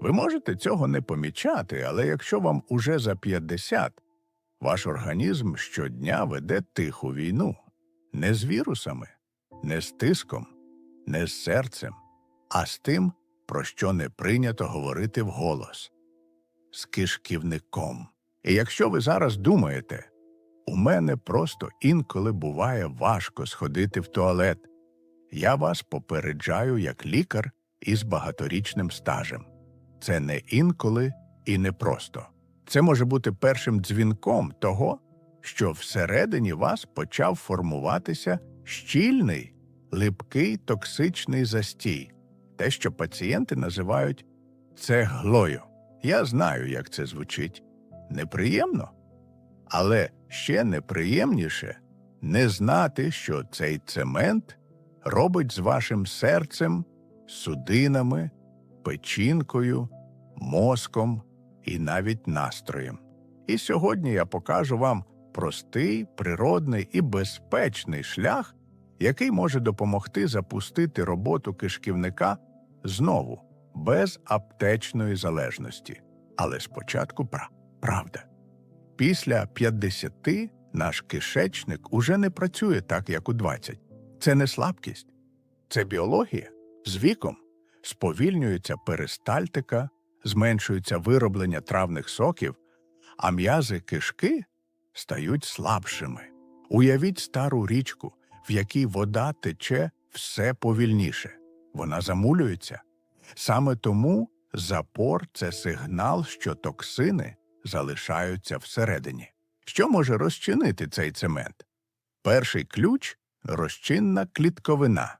Ви можете цього не помічати, але якщо вам уже за 50, ваш організм щодня веде тиху війну не з вірусами, не з тиском, не з серцем, а з тим, про що не прийнято говорити вголос з кишківником. І якщо ви зараз думаєте, у мене просто інколи буває важко сходити в туалет, я вас попереджаю як лікар із багаторічним стажем. Це не інколи і не просто. Це може бути першим дзвінком того, що всередині вас почав формуватися щільний, липкий токсичний застій, те, що пацієнти називають цеглою. Я знаю, як це звучить. Неприємно. Але ще неприємніше не знати, що цей цемент робить з вашим серцем, судинами, печінкою, мозком і навіть настроєм. І сьогодні я покажу вам простий, природний і безпечний шлях, який може допомогти запустити роботу кишківника знову, без аптечної залежності. Але спочатку пра правда. Після 50 наш кишечник уже не працює так, як у 20. Це не слабкість, це біологія. З віком сповільнюється перистальтика, зменшується вироблення травних соків, а м'язи кишки стають слабшими. Уявіть стару річку, в якій вода тече все повільніше. Вона замулюється. Саме тому запор це сигнал, що токсини залишаються всередині. Що може розчинити цей цемент? Перший ключ розчинна клітковина,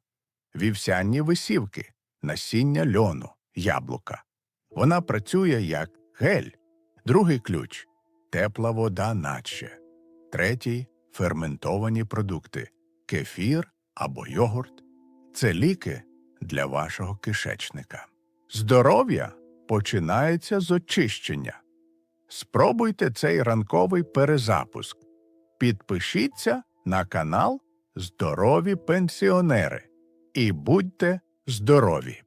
вівсяні висівки, насіння льону, яблука. Вона працює як гель. Другий ключ тепла вода наче. Третій ферментовані продукти кефір або йогурт. Це ліки для вашого кишечника. Здоров'я починається з очищення. Спробуйте цей ранковий перезапуск. Підпишіться на канал Здорові пенсіонери і будьте здорові!